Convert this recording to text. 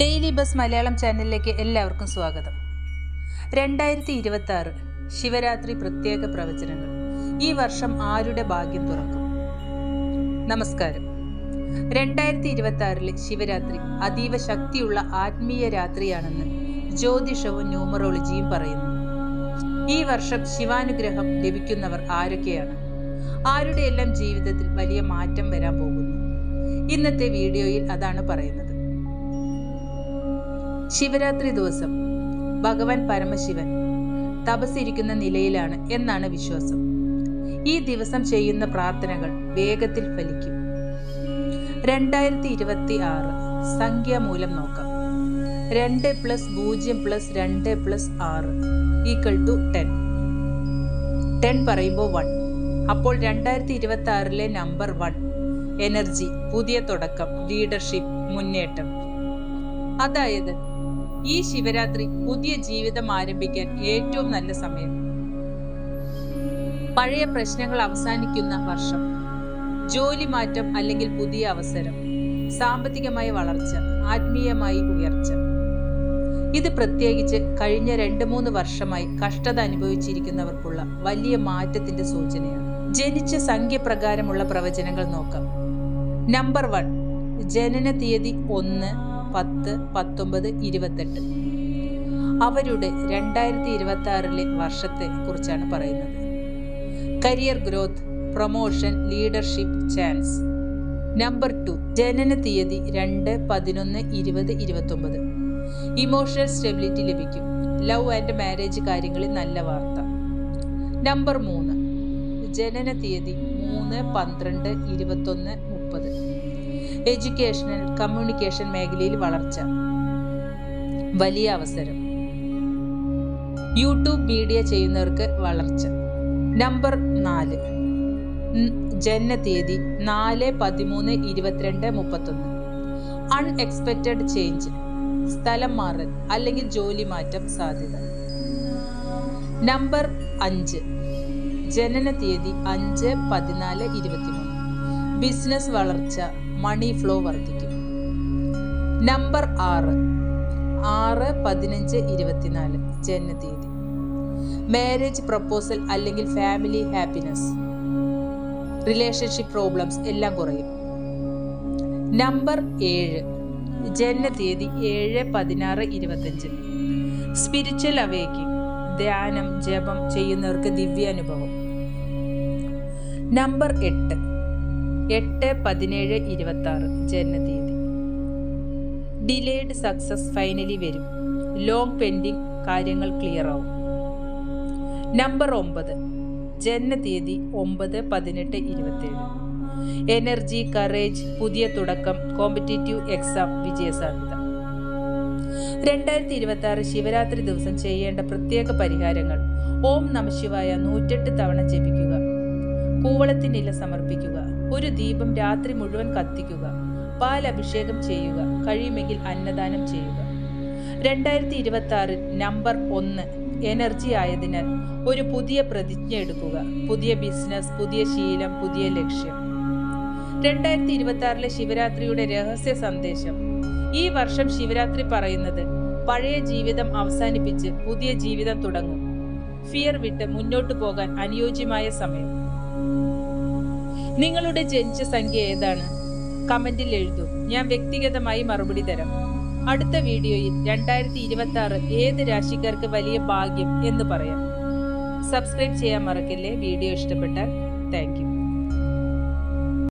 Daily bus Malayalam ചാനലിലേക്ക് എല്ലാവർക്കും സ്വാഗതം. രണ്ടായിരത്തി ഇരുപത്തി ആറ് ശിവരാത്രി പ്രത്യേക പ്രവചനങ്ങൾ. ഈ വർഷം ആരുടെ ഭാഗ്യം തുറക്കും? നമസ്കാരം. രണ്ടായിരത്തി ഇരുപത്തി ആറിലെ ശിവരാത്രി അതീവ ശക്തിയുള്ള ആത്മീയ രാത്രിയാണെന്ന് ജ്യോതിഷവും ന്യൂമറോളജിയും പറയുന്നു. ഈ വർഷം ശിവാനുഗ്രഹം ലഭിക്കുന്നവർ ആരൊക്കെയാണ്? ആരുടെയെല്ലാം ജീവിതത്തിൽ വലിയ മാറ്റം വരാൻ പോകുന്നു? ഇന്നത്തെ വീഡിയോയിൽ അതാണ് പറയുന്നത്. ശിവരാത്രി ദിവസം. ഭഗവാൻ പരമശിവൻ. തപസ്സിരിക്കുന്ന നിലയിലാണ് എന്നാണ് വിശ്വാസം. ഈ ദിവസം ചെയ്യുന്ന പ്രാർത്ഥനകൾ വേഗത്തിൽ ഫലിക്കും. രണ്ടായിരത്തി ഇരുപത്തി ആറ് സംഖ്യാമൂലം നോക്കാം. രണ്ട് പ്ലസ് പൂജ്യം പ്ലസ് രണ്ട് പ്ലസ് ആറ് ഈക്വൽ ടു ടെൻ. ടെൻ പറയുമ്പോൾ വൺ. അപ്പോൾ രണ്ടായിരത്തി ഇരുപത്തി ആറിലെ നമ്പർ വൺ. എനർജി പുതിയ തുടക്കം ലീഡർഷിപ്പ് മുന്നേറ്റം. അതായത് ഈ ശിവരാത്രി പുതിയ ജീവിതം ആരംഭിക്കാൻ ഏറ്റവും നല്ല സമയം. പഴയ പ്രശ്നങ്ങൾ അവസാനിക്കുന്ന വർഷം. ജോലി മാറ്റം അല്ലെങ്കിൽ പുതിയ അവസരം. സാമ്പത്തികമായ വളർച്ച ആത്മീയമായി ഉയർച്ച. ഇത് പ്രത്യേകിച്ച് കഴിഞ്ഞ രണ്ട് മൂന്ന് വർഷമായി കഷ്ടത അനുഭവിച്ചിരിക്കുന്നവർക്കുള്ള വലിയ മാറ്റത്തിന്റെ സൂചനയാണ്. ജനിച്ച സംഖ്യ പ്രകാരമുള്ള പ്രവചനങ്ങൾ നോക്കാം. നമ്പർ വൺ ജനന തീയതി ഒന്ന് പത്ത് പത്തൊമ്പത് ഇരുപത്തെട്ട്. അവരുടെ രണ്ടായിരത്തി ഇരുപത്തി ആറിലെ വർഷത്തെ കുറിച്ചാണ് പറയുന്നത്. Career growth promotion leadership chance number two ജനന തീയതി രണ്ട് പതിനൊന്ന് ഇരുപത് ഇരുപത്തൊമ്പത്. ഇമോഷണൽ സ്റ്റെബിലിറ്റി ലഭിക്കും. ലവ് ആൻഡ് മാരേജ് കാര്യങ്ങളിൽ നല്ല വാർത്ത. നമ്പർ മൂന്ന് ജനന തീയതി മൂന്ന് പന്ത്രണ്ട് ഇരുപത്തൊന്ന് മുപ്പത്. എഡ്യൂക്കേഷണൽ കമ്മ്യൂണിക്കേഷൻ മേഖലയിൽ വളർച്ച. വലിയ അവസരം. യൂട്യൂബ് മീഡിയ ചെയ്യുന്നവർക്ക് വളർച്ച. നമ്പർ നാല്. ജനനതീയതി നാല് പതിമൂന്ന് ഇരുപത്തിരണ്ട് മുപ്പത്തൊന്ന്. അൺഎക്സ്പെക്റ്റഡ് ചേഞ്ച് സ്ഥലം മാറൽ അല്ലെങ്കിൽ ജോലി മാറ്റം സാധ്യത. നമ്പർ അഞ്ച്. ജനന തീയതി അഞ്ച് പതിനാല് ഇരുപത്തിമൂന്ന്. ബിസിനസ് വളർച്ച മണി ഫ്ലോ വർദ്ധിക്കും. നമ്പർ ആറ്. ആറ് പതിനഞ്ച് ഇരുപത്തിനാല്. ജനന തീയതി മാരേജ് പ്രപ്പോസൽ അല്ലെങ്കിൽ ഫാമിലി ഹാപ്പിനെസ്. റിലേഷൻഷിപ്പ് പ്രോബ്ലംസ് എല്ലാം കുറയും. നമ്പർ ഏഴ്. ജനന തീയതി ഏഴ് പതിനാറ് ഇരുപത്തഞ്ച് സ്പിരിച്വൽ അവേക്കിംഗ് ധ്യാനം ജപം ചെയ്യുന്നവർക്ക് ദിവ്യാനുഭവം. നമ്പർ എട്ട്. എട്ട് പതിനേഴ് ഇരുപത്തി ആറ് ജനന തീയതി ഡിലേഡ് സക്സസ് ഫൈനലി വരും. ലോങ് പെൻഡിങ് കാര്യങ്ങൾ ക്ലിയർ ആവും. നമ്പർ ഒമ്പത്. ജനന തീയതി ഒമ്പത് പതിനെട്ട് ഇരുപത്തേഴ്. എനർജി കറേജ് പുതിയ തുടക്കം കോമ്പറ്റേറ്റീവ് എക്സാം വിജയസാധ്യത. രണ്ടായിരത്തി ഇരുപത്തി ആറ് ശിവരാത്രി ദിവസം ചെയ്യേണ്ട പ്രത്യേക പരിഹാരങ്ങൾ. ഓം നമശിവായ നൂറ്റെട്ട് തവണ ജപിക്കുക. കൂവളത്തിനില സമർപ്പിക്കുക. ഒരു ദീപം രാത്രി മുഴുവൻ കത്തിക്കുക പാൽ അഭിഷേകം ചെയ്യുക കഴിയുമെങ്കിൽ അന്നദാനം ചെയ്യുക. രണ്ടായിരത്തി ഇരുപത്തി ആറിൽ നമ്പർ ഒന്ന് എനർജി ആയതിനാൽ ഒരു പുതിയ പ്രതിജ്ഞ എടുക്കുക പുതിയ ബിസിനസ് പുതിയ ശീലം പുതിയ ലക്ഷ്യം. രണ്ടായിരത്തി ഇരുപത്തി ആറിലെ ശിവരാത്രിയുടെ രഹസ്യ സന്ദേശം. ഈ വർഷം ശിവരാത്രി പറയുന്നത് പഴയ ജീവിതം അവസാനിപ്പിച്ച് പുതിയ ജീവിതം തുടങ്ങും. ഫിയർ വിട്ട് മുന്നോട്ട് പോകാൻ അനുയോജ്യമായ സമയം. നിങ്ങളുടെ ജനിച്ച സംഖ്യ ഏതാണ്? കമന്റിൽ എഴുതൂ. ഞാൻ വ്യക്തിഗതമായി മറുപടി തരാം. അടുത്ത വീഡിയോയിൽ രണ്ടായിരത്തി ഇരുപത്തി ആറ് ഏത് രാശിക്കാർക്ക് വലിയ ഭാഗ്യം എന്ന് പറയാം. സബ്സ്ക്രൈബ് ചെയ്യാൻ മറക്കില്ലേ വീഡിയോ ഇഷ്ടപ്പെട്ടാൽ? താങ്ക്